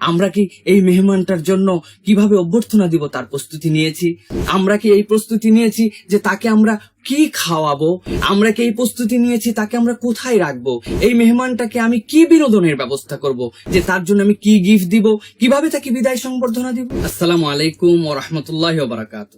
আমরা কি এই মেহমানটার জন্য কীভাবে অভ্যর্থনা দিব তার প্রস্তুতি নিয়েছি? আমরা কি এই প্রস্তুতি নিয়েছি যে তাকে আমরা কি খাওয়াবো? আমরা কি এই প্রস্তুতি নিয়েছি তাকে আমরা কোথায় রাখব? এই মেহমানটাকে আমি কি বিনোদনের ব্যবস্থা করব? যে তার জন্য আমি কি গিফট দিব? কীভাবে তাকে বিদায় সংবর্ধনা দিব? আসসালামু আলাইকুম ও রহমতুল্লাহ বারাকাত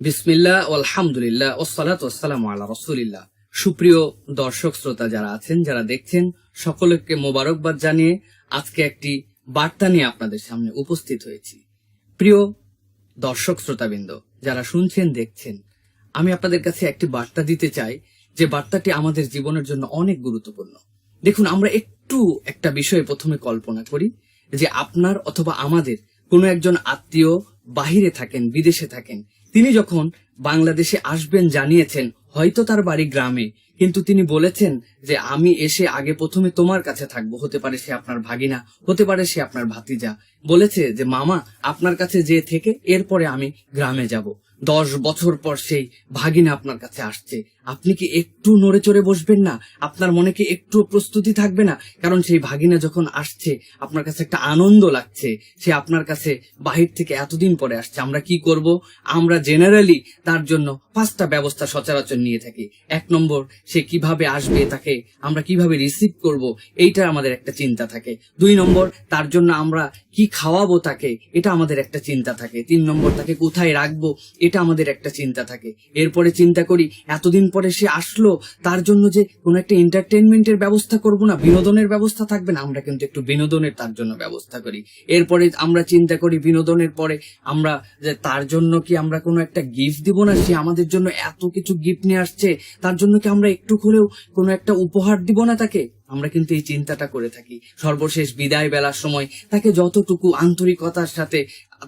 বিসমিল্লাহ আলহামদুলিল্লাহ ওসালাত ওসালাম আল্লাহ রসুলিল্লাহ। সুপ্রিয় দর্শক, শ্রোতা যারা আছেন, যারা দেখছেন, সকলকে মোবারকবাদ জানিয়ে আজকে একটি বার্তা নিয়ে আপনাদের সামনে উপস্থিত হয়েছি। প্রিয় দর্শক শ্রোতাবৃন্দ, যারা শুনছেন, দেখছেন, আমি আপনাদের কাছে একটি বার্তা দিতে চাই যে বার্তাটি আমাদের জীবনের জন্য অনেক গুরুত্বপূর্ণ। দেখুন, আমরা একটু একটা বিষয়ে প্রথমে কল্পনা করি যে আপনার অথবা আমাদের কোনো একজন আত্মীয় বাহিরে থাকেন, বিদেশে থাকেন, তিনি যখন বাংলাদেশে আসবেন, জানিয়েছেন, হয়তো তার বাড়ি গ্রামে কিন্তু তিনি বলেছেন যে আমি এসে আগে প্রথমে তোমার কাছে থাকব। হতে পারে সে আপনার ভাগিনা, হতে পারে সে আপনার ভাতিজা। বলেছে যে, মামা, আপনার কাছে যে থেকে এরপরে আমি গ্রামে যাব। দশ বছর পর সেই ভাগিনা আপনার কাছে আসছে। আপনি কি একটু নড়ে চড়ে বসবেন না? আপনার মনে কি একটু প্রস্তুতি থাকবে না? কারণ সেই ভাগিনা যখন আসছে, আপনার কাছে একটা আনন্দ লাগছে। সে আপনার কাছে বাহির থেকে এতদিন পরে আসছে। আমরা কি করব? আমরা জেনারেলি তার জন্য পাঁচটা ব্যবস্থা সচরাচর নিয়ে থাকি। এক নম্বর সে কীভাবে আসবে, তাকে আমরা কীভাবে রিসিভ করব, এইটা আমাদের একটা চিন্তা থাকে। দুই নম্বর, তার জন্য আমরা কি খাওয়াবো তাকে, এটা আমাদের একটা চিন্তা থাকে। তিন নম্বর, তাকে কোথায় রাখব, এটা আমাদের একটা চিন্তা থাকে। এরপরে চিন্তা করি, এতদিন পরে সে আসলো, তার জন্য যে কোনো একটা এন্টারটেনমেন্টের ব্যবস্থা করব না, বিনোদনের ব্যবস্থা থাকবে না, আমরা কিন্তু একটু বিনোদনের তার জন্য ব্যবস্থা করি। এরপরে আমরা চিন্তা করি, বিনোদনের পরে আমরা যে তার জন্য কি আমরা কোনো একটা গিফট দিব না, সে আমাদের জন্য এত কিছু গিফট নিয়ে আসছে, তার জন্য কি আমরা একটু হলেও কোনো একটা উপহার দিব না তাকে। আমরা কিন্তু এই চিন্তাটা করে থাকি। সর্বশেষ বিদায় বেলার সময় তাকে যতটুকু আন্তরিকতার সাথে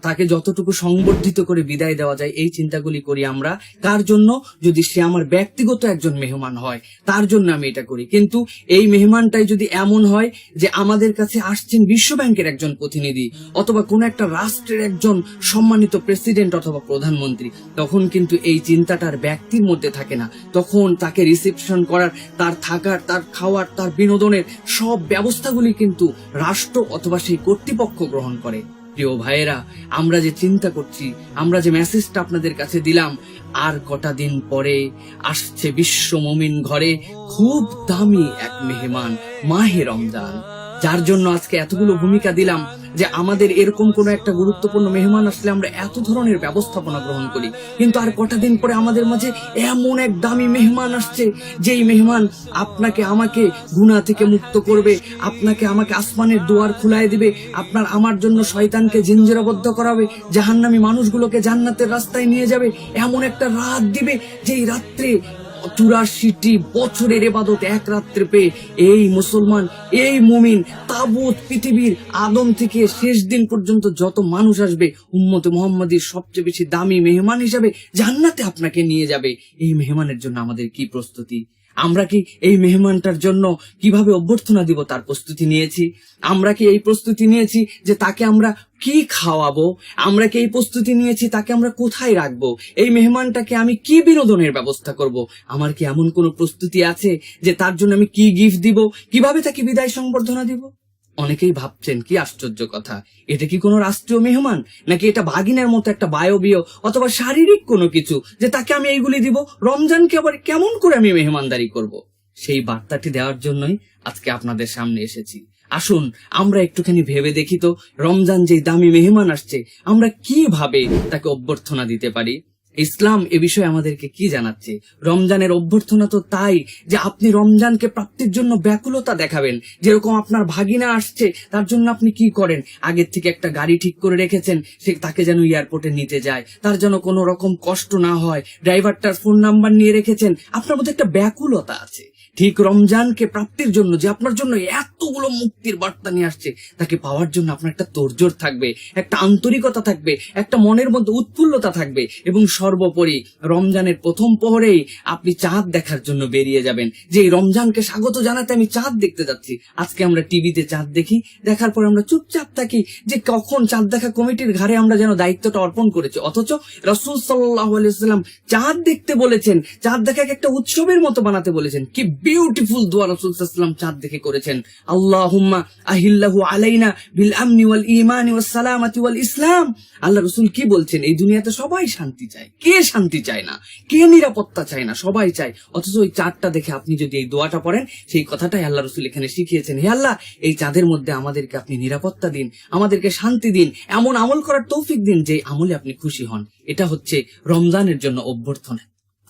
তাকে যতটুকু সংবর্ধিত করে বিদায় দেওয়া যায়, এই চিন্তাগুলি করি আমরা। কার জন্য যদি সে আমার ব্যক্তিগত একজন মেহমান হয়, তার জন্য আমি এটা করি। কিন্তু এই মেহমানটাই যদি এমন হয় যে আমাদের কাছে আসছেন বিশ্ব ব্যাংকের একজন প্রতিনিধি অথবা কোন একটা রাষ্ট্রের একজন সম্মানিত প্রেসিডেন্ট অথবা প্রধানমন্ত্রী, তখন কিন্তু এই চিন্তাটার ব্যক্তির মধ্যে থাকে না। তখন তাকে রিসেপশন করার, তার থাকার, তার খাওয়ার, তার বিনোদনের সব ব্যবস্থাগুলি কিন্তু রাষ্ট্র অথবা সেই কর্তৃপক্ষ গ্রহণ করে। প্রিয় ভাইয়েরা, আমরা যে চিন্তা করছি, আমরা যে মেসেজটা আপনাদের কাছে দিলাম, আর কটা দিন পরে আসছে বিশ্ব মমিন ঘরে খুব দামি এক মেহমান, মাহে রমজান। যার জন্য আজকে এতগুলো ভূমিকা দিলাম যে আমাদের এরকম কোন একটা গুরুত্বপূর্ণ মেহমান আসলে আমরা এত ধরনের ব্যবস্থাপনা গ্রহণ করি। কিন্তু আর কটা দিন পরে আমাদের মাঝে এমন এক দামি মেহমান আসছে, যেই মেহমান আপনাকে আমাকে গুণা থেকে মুক্ত করবে, আপনাকে আমাকে আসমানের দুয়ার খুলাই দিবে, আপনার আমার জন্য শয়তানকে জিঞ্জরাবদ্ধ করাবে, জাহান্নামী মানুষগুলোকে জান্নাতের রাস্তায় নিয়ে যাবে, এমন একটা রাত দিবে, যেই রাত্রে চুরাশিটি বছরের এবাদত এক রাত্রে পেয়ে এই মুসলমান, এই মুমিন তাবুত পৃথিবীর আদম থেকে শেষ দিন পর্যন্ত যত মানুষ আসবে, উম্মতে মোহাম্মদীর সবচেয়ে বেশি দামি মেহমান হিসাবে জান্নাতে আপনাকে নিয়ে যাবে। এই মেহমানের জন্য আমাদের কি প্রস্তুতি? আমরা কি এই মেহমানটার জন্য কীভাবে অভ্যর্থনা দিব তার প্রস্তুতি নিয়েছি? আমরা কি এই প্রস্তুতি নিয়েছি যে তাকে আমরা কি খাওয়াবো? আমরা কি এই প্রস্তুতি নিয়েছি তাকে আমরা কোথায় রাখব? এই মেহমানটাকে আমি কি বিনোদনের ব্যবস্থা করব? আমার কি এমন কোনো প্রস্তুতি আছে যে তার জন্য আমি কি গিফট দিব? কীভাবে তাকে বিদায় সংবর্ধনা দিব? অনেকেই ভাবছেন, কি আশ্চর্য কথা। এটা কি কোনো রাষ্ট্রীয় মেহমান? নাকি এটা ভাগিনের মতো একটা বায়বীয় অথবা শারীরিক কোনো কিছু যে তাকে আমি এইগুলি দিব? রমজানকে আবার কেমন করে আমি মেহমানদারি করব? সেই বার্তাটি দেওয়ার জন্যই আজকে আপনাদের সামনে এসেছি। আসুন, আমরা একটুখানি ভেবে দেখি তো, রমজান যে দামি মেহমান আসছে, আমরা কীভাবে তাকে অভ্যর্থনা দিতে পারি? ইসলাম এ বিষয়ে আমাদেরকে কি জানাচ্ছে? রমজানের অভ্যর্থনা তো তাই যে আপনি রমজানকে প্রাপ্তির জন্য ব্যাকুলতা দেখাবেন। যেরকম আপনার ভাগিনা আসছে, তার জন্য আপনি কি করেন? আগের থেকে একটা গাড়ি ঠিক করে রেখেছেন, সে তাকে যেন এয়ারপোর্টে নিতে যায়। তার যেন কোনো রকম কষ্ট না হয়। ড্রাইভারটার ফোন নাম্বার নিয়ে রেখেছেন। আপনার মধ্যে একটা ব্যাকুলতা আছে। ঠিক রমজানকে প্রাপ্তির জন্য যে আপনার জন্য এতগুলো মুক্তির বার্তা নিয়ে আসছে, তাকে পাওয়ার জন্য আপনার একটা তোরজোর থাকবে, একটা আন্তরিকতা থাকবে, একটা মনের মধ্যে উৎফুল্লতা থাকবে এবং সর্বোপরি রমজানের প্রথম প্রহরেই আপনি চাঁদ দেখার জন্য বেরিয়ে যাবেন। যে এই রমজানকে স্বাগত জানাতে আমি চাঁদ দেখতে যাচ্ছি। আজকে আমরা টিভিতে চাঁদ দেখি, দেখার পর আমরা চুপচাপ থাকি যে কখন চাঁদ দেখা কমিটির ঘাড়ে আমরা যেন দায়িত্বটা অর্পণ করেছি। অথচ রসুল সাল্লাহ আলাইসাল্লাম চাঁদ দেখতে বলেছেন, চাঁদ দেখাকে একটা উৎসবের মতো বানাতে বলেছেন। কি বিউটিফুল দোয়া রসুলাম চাঁদ দেখে করেছেন। আল্লাহুম্মা আহিল্লাহু আলাইনা বিল আমনি ওয়াল ইমানি ওয়াস সালামাতি ওয়াল ইসলাম। আল্লাহ রসুল কি বলছেন? এই দুনিয়াতে সবাই শান্তি চায়। কে শান্তি চায় না? কে নিরাপত্তা চায় না? সবাই চায়। অথচ ওই চাঁদটা দেখে আপনি যদি এই দোয়াটা পড়েন, সেই কথাটাই আল্লাহ রসুল এখানে শিখিয়েছেন। হে আল্লাহ, এই চাঁদের মধ্যে আমাদেরকে আপনি নিরাপত্তা দিন, আমাদেরকে শান্তি দিন, এমন আমল করার তৌফিক দিন যে আমলে আপনি খুশি হন। এটা হচ্ছে রমজানের জন্য অভ্যর্থনা।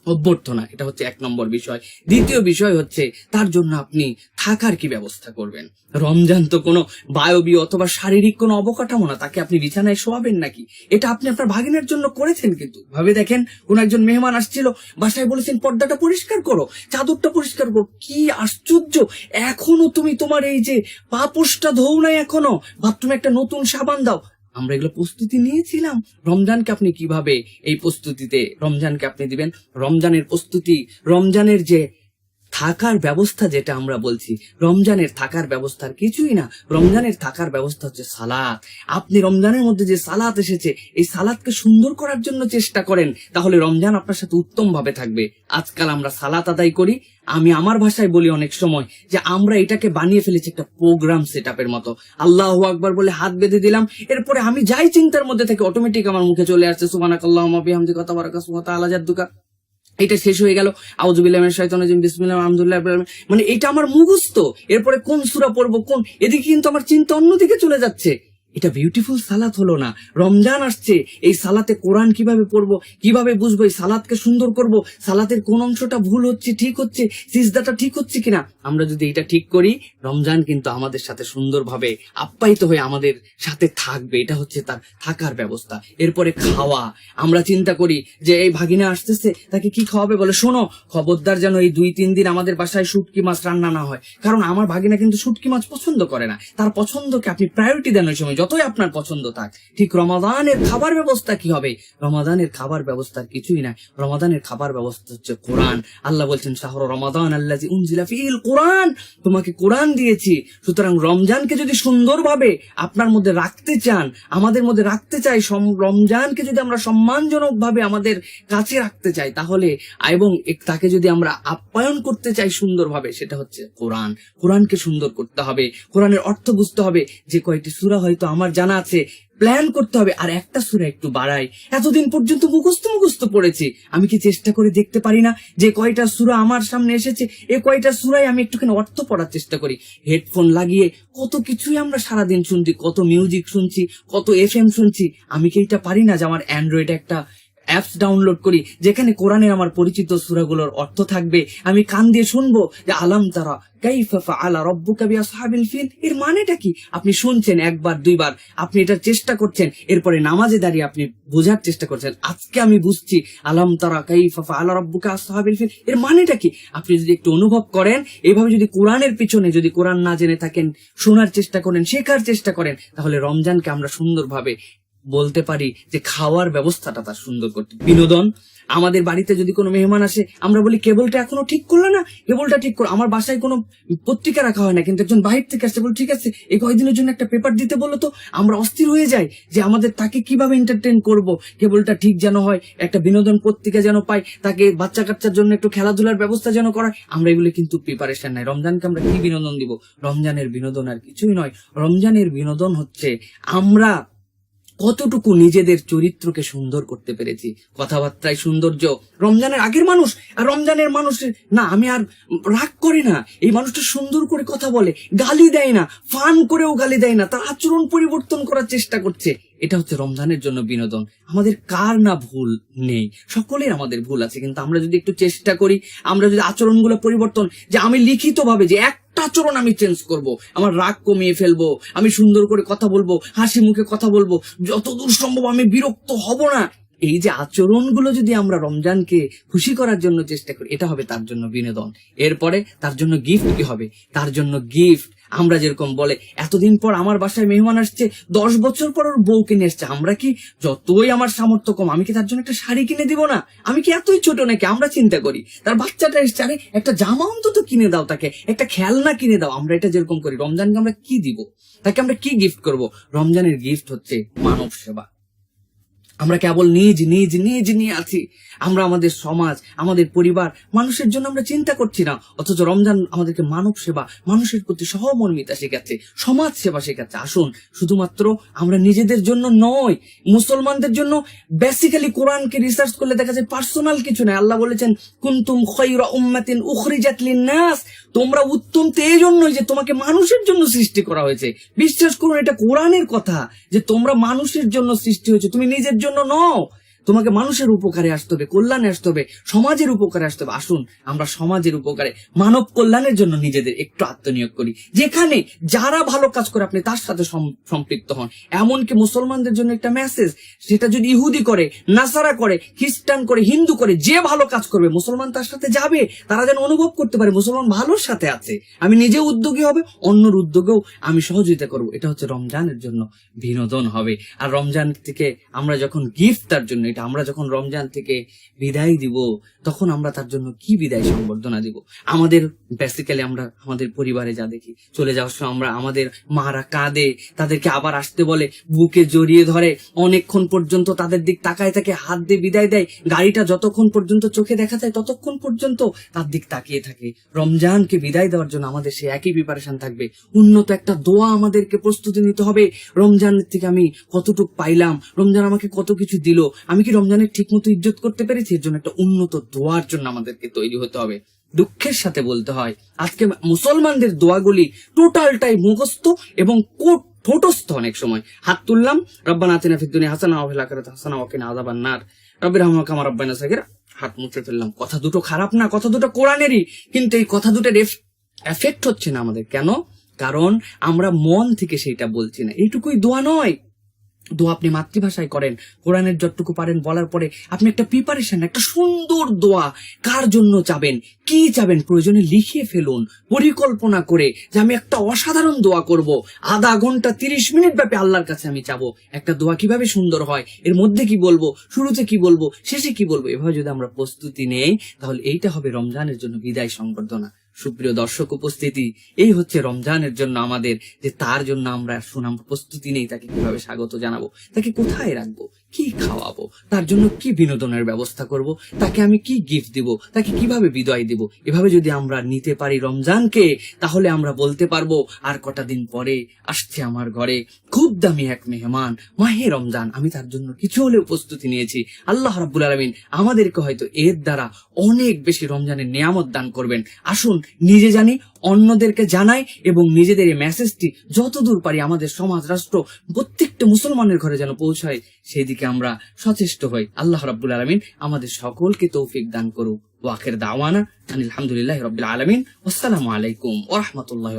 অভ্যর্থনা, এটা হচ্ছে এক নম্বর বিষয়। দ্বিতীয় বিষয় হচ্ছে, তার জন্য আপনি থাকার কি ব্যবস্থা করবেন? রমজান তো কোনো বায়বীয় অথবা শারীরিক কোনো অবকাঠামো না, তাকে আপনি বিছানায় শোয়াবেন নাকি? এটা আপনি আপনার ভাগিনের জন্য করেছেন কিন্তু। ভাবে দেখেন, কোন একজন মেহমান আসছিল, বাসায় বলেছেন, পর্দাটা পরিষ্কার করো, চাদরটা পরিষ্কার করো। কি আশ্চর্য! এখনও তুমি তোমার এই যে পাপোশটা ধোও নাই এখনও, বাথরুমে একটা নতুন সাবান দাও আমরা এগুলো প্রস্তুতি নিয়েছিলাম। রমজানকে আপনি কীভাবে এই প্রস্তুতিতে, রমজানকে আপনি দিবেন? রমজানের প্রস্তুতি, রমজানের যে থাকার ব্যবস্থা যেটা আমরা বলছি, রমজানের থাকার ব্যবস্থার কিছুই না। রমজানের থাকার ব্যবস্থা হচ্ছে সালাত। আপনি রমজানের মধ্যে যে সালাত এসেছে, এই সালাতকে সুন্দর করার জন্য চেষ্টা করেন, তাহলে রমজান আপনার সাথে উত্তম ভাবে থাকবে। আজকাল আমরা সালাত আদায় করি, আমি আমার ভাষায় বলি অনেক সময় যে আমরা এটাকে বানিয়ে ফেলেছি একটা প্রোগ্রাম সেট আপের মতো। আল্লাহ আকবার বলে হাত বেঁধে দিলাম, এরপরে আমি যাই চিন্তার মধ্যে থেকে অটোমেটিক আমার মুখে চলে আসছে সুবানাক আল্লাহ বিহামদি কথা বারাকা সুমাতা আলা জাদ্দুকা। এটা শেষ হয়ে গেল। আউজুবিল্লাহ শয়তান বিসমিল্লাহ আহমদুল্লাহ মানে এটা আমার মুখস্থ। এরপরে কোন সুরা পড়ব, কোন? এদিকে কিন্তু আমার চিন্তা অন্যদিকে চলে যাচ্ছে। এটা বিউটিফুল সালাত হলো না। রমজান আসছে, এই সালাতে কোরআন কীভাবে পড়ব, কীভাবে বুঝব, এই সালাদকে সুন্দর করব, সালাতের কোন অংশটা ভুল হচ্ছে, ঠিক হচ্ছে, সিজদাটা ঠিক হচ্ছে কিনা? আমরা যদি এটা ঠিক করি, রমজান কিন্তু আমাদের সাথে সুন্দরভাবে আপ্যায়িত হয়ে আমাদের সাথে থাকবে। এটা হচ্ছে তার থাকার ব্যবস্থা। এরপরে খাওয়া। আমরা চিন্তা করি যে, এই ভাগিনা আসতেছে, তাকে কি খাওয়াবে? বলে, শোনো, খবরদার যেন এই দুই তিন দিন আমাদের বাসায় শুটকি মাছ রান্না না হয়। কারণ আমার ভাগিনা কিন্তু শুটকি মাছ পছন্দ করে না। তার পছন্দকে আপনি প্রায়োরিটি দেন ওই সময়। যতই আপনার পছন্দ থাক, ঠিক রমাদানের খাবার ব্যবস্থা কি হবে? রমাদানের খাবার ব্যবস্থার কিছুই না রমাদানের খাবার ব্যবস্থা হচ্ছে কোরআন। আল্লাহ বলছেন, শাহর রমাদান আল্লাহ উনজিলা ফিল কোরআন। তোমাকে কোরআন দিয়েছি। সুতরাং রমজানকে যদি সুন্দরভাবে আপনার মধ্যে রাখতে চান, আমাদের মধ্যে রাখতে চাই রমজানকে যদি আমরা সম্মানজনক ভাবে আমাদের কাছে রাখতে চাই, তাহলে, এবং তাকে যদি আমরা আপ্যায়ন করতে চাই সুন্দরভাবে, সেটা হচ্ছে কোরআন। কোরআনকে সুন্দর করতে হবে। কোরআনের অর্থ বুঝতে হবে। যে কয়টি সূরা হয়তো আমার জানা আছে প্ল্যান করতে হবে। আর একটা সুরা একটু বাড়াই। এতদিন পর্যন্ত মুখস্থ মুখস্থ পড়েছি। আমি কি চেষ্টা করে দেখতে পারি না যে কয়টা সুরা আমার সামনে এসেছে? এ কয়টা সুরাই আমি একটুখানি অর্থ পড়ার চেষ্টা করি। হেডফোন লাগিয়ে কত কিছুই আমরা সারাদিন শুনছি, কত মিউজিক শুনছি, কত এফ শুনছি। আমি কি এটা পারি না যে আমার অ্যান্ড্রয়েড একটা অ্যাপস ডাউনলোড করি, যেখানে কোরআনের আমার পরিচিত সুরাগুলোর অর্থ থাকবে। আমি কান দিয়ে শুনব যে, আলাম তারা ফাআলা রাব্বুকা ফিল? এর মানেটা কি? আপনি শুনছেন একবার, দুইবার, আপনি এটা চেষ্টা করছেন, এরপরে নামাজে দাঁড়িয়ে আপনি বোঝার চেষ্টা করছেন, আজকে আমি বুঝছি, আলাম তারা, কাইফা ফাআলা রাব্বুকা আসহাবিল ফিল? এর মানেটা কি? আপনি যদি একটু অনুভব করেন এইভাবে যদি কোরআনের পিছনে যদি কোরআন না জেনে থাকেন, শোনার চেষ্টা করেন, শেখার চেষ্টা করেন, তাহলে রমজানকে আমরা সুন্দরভাবে বলতে পারি যে খাওয়ার ব্যবস্থাটা তার সুন্দর করতে। বিনোদন, আমাদের বাড়িতে যদি কোনো মেহমান আসে, আমরা বলি, কেবলটা এখনও ঠিক করল না? কেবলটা ঠিক করো আমার বাসায় কোনো পত্রিকা রাখা হয় না, কিন্তু একজন বাইরে থেকে আসছে, বলে, ঠিক আছে, এই কয়েকদিনের জন্য একটা পেপার দিতে বলল তো, আমরা অস্থির হয়ে যাই যে আমাদের তাকে কীভাবে এন্টারটেন করব। কেবলটা ঠিক যেন হয়, একটা বিনোদন পত্রিকা যেন পাই, তাকে বাচ্চা কাচ্চার জন্য একটু খেলাধুলার ব্যবস্থা যেন করা আমরা এগুলো কিন্তু প্রিপারেশন নাই। রমজানকে আমরা কি বিনোদন দিব? রমজানের বিনোদন আর কিছুই নয়। রমজানের বিনোদন হচ্ছে আমরা কতটুকু নিজেদের চরিত্রকে সুন্দর করতে পেরেছি? কথাবার্তায় সৌন্দর্য। রমজানের আগের মানুষ আর রমজানের মানুষের না, আমি আর রাগ করি না। এই মানুষটা সুন্দর করে কথা বলে, গালি দেয় না, ফান করেও গালি দেয় না, তার আচরণ পরিবর্তন করার চেষ্টা করছে। এটা হচ্ছে রমজানের জন্য বিনোদন। আমাদের কার না ভুল নেই? সকলের আমাদের ভুল আছে, কিন্তু আমরা যদি একটু চেষ্টা করি, আমরা যদি আচরণগুলো পরিবর্তন, যে আমি লিখিত ভাবে যে আচরণ আমি চেঞ্জ করব। আমার রাগ কমিয়ে ফেলব, আমি সুন্দর করে কথা বলব, হাসি মুখে কথা বলব, যতদূর সম্ভব আমি বিরক্ত হব না। এই যে আচরণগুলো যদি আমরা রমজানকে খুশি করার জন্য চেষ্টা করি, এটা হবে তার জন্য বিনোদন। এরপরে তার জন্য গিফট কি হবে? তার জন্য গিফট আমরা যেরকম বলে, এতদিন পর আমার বাসায় মেহমান আসছে, দশ বছর পর ওর বউ কিনে এসছে আমরা কি যতই আমার সামর্থ্য কম, আমি কি তার জন্য একটা শাড়ি কিনে দিব না? আমি কি এতই ছোট নাকি? আমরা চিন্তা করি। তার বাচ্চাটা এসছে, আরে, একটা জামা অন্তত কিনে দাও তাকে, একটা খেলনা কিনে দাও। আমরা এটা যেরকম করি, রমজানকে আমরা কি দিব? তাকে আমরা কি গিফট করব? রমজানের গিফট হচ্ছে মানব সেবা। আমরা কেবল নিজ নিজ নিজ নিয়ে আছি। আমরা আমাদের সমাজ, আমাদের পরিবার, মানুষের জন্য আমরা চিন্তা করছি না। অথচ রমজান আমাদেরকে মানব সেবা, মানুষের প্রতি সহমর্মিতা শেখাচ্ছে, সমাজ সেবা শেখাচ্ছে। আসুন, শুধুমাত্র আমরা নিজেদের জন্য নয়, মুসলমানদের জন্য বেসিক্যালি কোরআনকে রিসার্চ করলে দেখা যায় পার্সোনাল কিছু নয় আল্লাহ বলেছেন, কুন্তুম খৈরা উম্মাতিন উখরিজাত লিন্নাস। তোমরা উত্তম তো এই জন্যই যে তোমাকে মানুষের জন্য সৃষ্টি করা হয়েছে। বিশ্বাস করুন, এটা কোরআনের কথা যে তোমরা মানুষের জন্য সৃষ্টি হয়েছে। তুমি নিজের জন্য জন্য নো তোমাকে মানুষের উপকারে আসতে হবে, কল্যাণে আসতে হবে, সমাজের উপকারে আসতে হবে। আসুন, আমরা সমাজের উপকারে, মানব কল্যাণের জন্য নিজেদের একটু আত্মনিয়োগ করি। যেখানে যারা ভালো কাজ করে আপনি তার সাথে সম্পৃক্ত হন। এমনকি মুসলমানদের জন্য একটা মেসেজ সেটা যদি ইহুদি করে, নাসারা করে, খ্রিস্টান করে, হিন্দু করে, যে ভালো কাজ করবে, মুসলমান তার সাথে যাবে, তারা যেন অনুভব করতে পারে মুসলমান ভালোর সাথে আছে। আমি নিজে উদ্যোগী হবে, অন্যর উদ্যোগেও আমি সহযোগিতা করব। এটা হচ্ছে রমজানের জন্য বিনোদন হবে। আর রমজান থেকে আমরা যখন গিফট তার জন্য আমরা যখন রমজান থেকে বিদায় দিব, তখন আমরা তার জন্য কি বিদায় সংবর্ধনা দিব? আমাদের বেসিক্যালি আমরা আমাদের পরিবারে যা দেখি, চলে যাওয়ার সময় আমরা আমাদের মারা কাঁদে, তাদেরকে আবার আসতে বলে, বুকে জড়িয়ে ধরে, অনেকক্ষণ পর্যন্ত তাদের দিক তাকায় তাকে হাত দিয়ে বিদায় দেয়, গাড়িটা যতক্ষণ পর্যন্ত চোখে দেখা যায় ততক্ষণ পর্যন্ত তার দিক তাকিয়ে থাকে। রমজানকে বিদায় দেওয়ার জন্য আমাদের সে একই প্রিপারেশন থাকবে। উন্নত একটা দোয়া আমাদেরকে প্রস্তুতি নিতে হবে। রমজানের থেকে আমি কতটুক পাইলাম, রমজান আমাকে কত কিছু দিল, আমি কি রমজানের ঠিক মতো ইজ্জত করতে পেরেছি? এর জন্য একটা উন্নত দোয়ার জন্য আমাদেরকে তৈরি হতে হবে। দুঃখের সাথে বলতে হয়, আজকে মুসলমানদের দোয়াগুলি টোটালটাই মুখস্থ এবং কোট ঠোঁটস্থ অনেক সময়। হাত তুললাম, রব্বানা আতিনা ফিদ দুনিয়া হাসানা ফিল আখিরাতি হাসানা ওয়া কিনা আযাবান নার। রব্বির রহমাকা আমার রব্বানা সাগিরা। হাত মুছে ফেললাম। কথা দুটো খারাপ না, কথা দুটো কোরআনেরই। কিন্তু এই কথা দুটোর এফেক্ট হচ্ছে না আমাদের। কেন? কারণ আমরা মন থেকে সেইটা বলছি না। এইটুকুই দোয়া নয়। দোয়া আপনি মাতৃভাষায় করেন, কোরআনের যতটুকু পারেন বলার পরে আপনি একটা প্রিপারেশন একটা সুন্দর দোয়া কার জন্য চাবেন, কি চাবেন, প্রয়োজনে লিখিয়ে ফেলুন, পরিকল্পনা করে যে আমি একটা অসাধারণ দোয়া করব, আধা ঘণ্টা তিরিশ মিনিট ব্যাপী আল্লাহর কাছে আমি চাবো। একটা দোয়া কীভাবে সুন্দর হয়, এর মধ্যে কি বলব, শুরুতে কি বলব, শেষে কি বলব, এভাবে যদি আমরা প্রস্তুতি নেই, তাহলে এইটা হবে রমজানের জন্য বিদায় সংবর্ধনা। সুপ্রিয় দর্শক উপস্থিতি, এই হচ্ছে রমজানের জন্য আমাদের যে তার জন্য আমরা সুনাম প্রস্তুতি নেই, তাকে কীভাবে স্বাগত জানাব, তাকে কোথায় রাখব? কি খাওয়াবো? তার জন্য কি বিনোদনের ব্যবস্থা করব? তাকে আমি কি গিফট দিব? তাকে কীভাবে বিদায় দিব? এভাবে যদি আমরা নিতে পারি রমজানকে, তাহলে আমরা বলতে পারব, আর কটা দিন পরে আসছে আমার ঘরে। খুব দামি এক মেহমান। মাহে রমজান। আমি তার জন্য কিছু হলে প্রস্তুতি নিয়েছি। আল্লাহ রাব্বুল আলমিন আমাদেরকে হয়তো এর দ্বারা অনেক বেশি রমজানের নিয়ামত দান করবেন। আসুন, নিজে জানি, অন্যদেরকে জানাই এবং নিজেদের এই মেসেজটি যতদূর পারি আমাদের সমাজ, রাষ্ট্র, প্রত্যেকটা মুসলমানের ঘরে যেন পৌঁছায়, সেই দিকে আমরা সচেষ্ট হই। আল্লাহ রাব্বুল আলমিন আমাদের সকলকে তৌফিক দান করুক। ওয়াকের দাওয়ানা আনিল আলহামদুলিল্লাহ রবিল আলমিন। আসসালামু আলাইকুম ওরহমতুল্লাহ